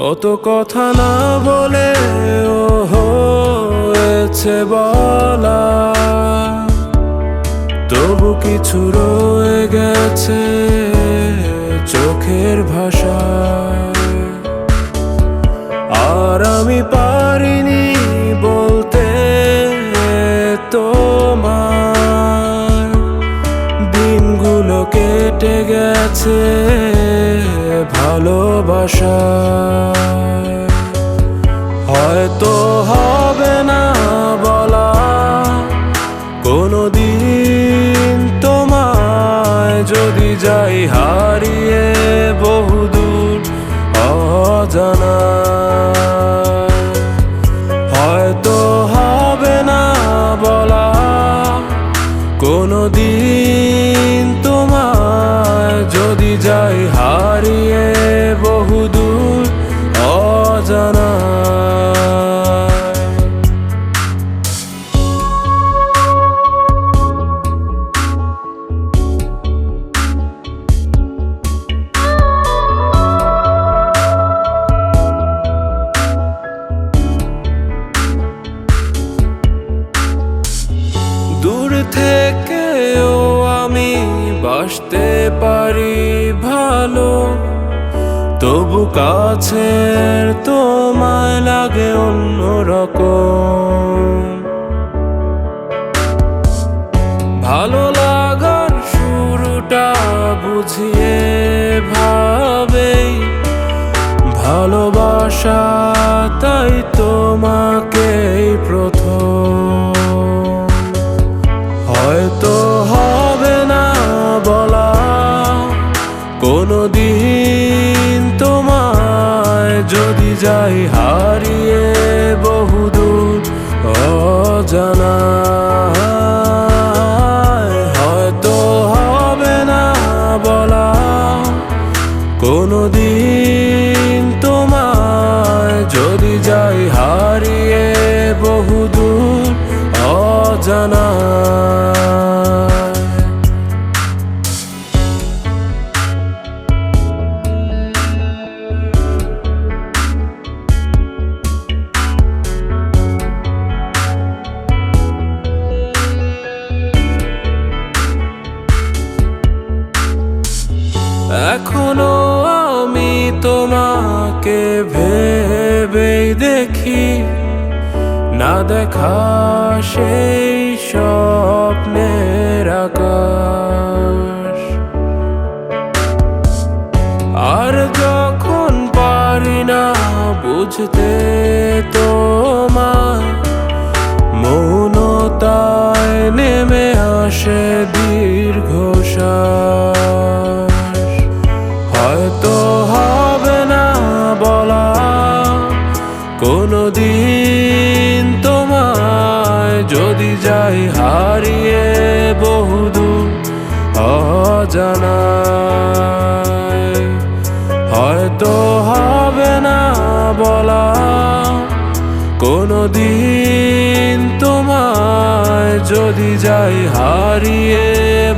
কত কথা না বলে ও হয়েছে বলা। তবু কিছু রয়ে গেছে চোখের ভাষা। আর আমি পারিনি বলতে তোমার। দিনগুলো কেটে গেছে ভালোবাসা। হয়তো হবে না বলা। কোনো দিন তোমায় যদি যাই হারিয়ে থেকেও আমি বাসতে পারি ভালো। তবু কাছের তোমায় লাগে অন্যরকম। ভালো লাগার শুরুটা বুঝিয়ে ভাবেই, ভালোবাসা তাই তোমাকেই প্রথম যাই হারিয়ে বহুদূর অজানা। হয়তো হবে না বলা। কোনো দিন তোমায় যদি যাই হারিয়ে বহুদূর অজানা। এখনও আমি তোমাকে ভেবেই দেখি। না দেখা সেই স্বপ্নের আকাশ। আর যখন পারি না বুঝতে তোমার বলা কোনো দিন তোমায় যদি যাই হারিয়ে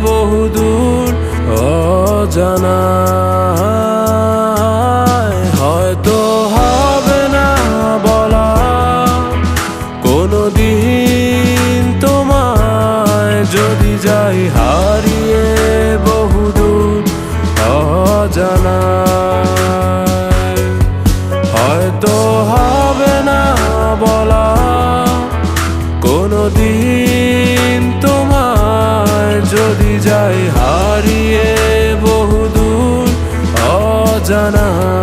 বহুদূর অজানা। হয়তো হবে না বলা কোনো যদি যাই হারিয়ে বহুদূর অজানা। হারিয়ে বহুদূর অজানা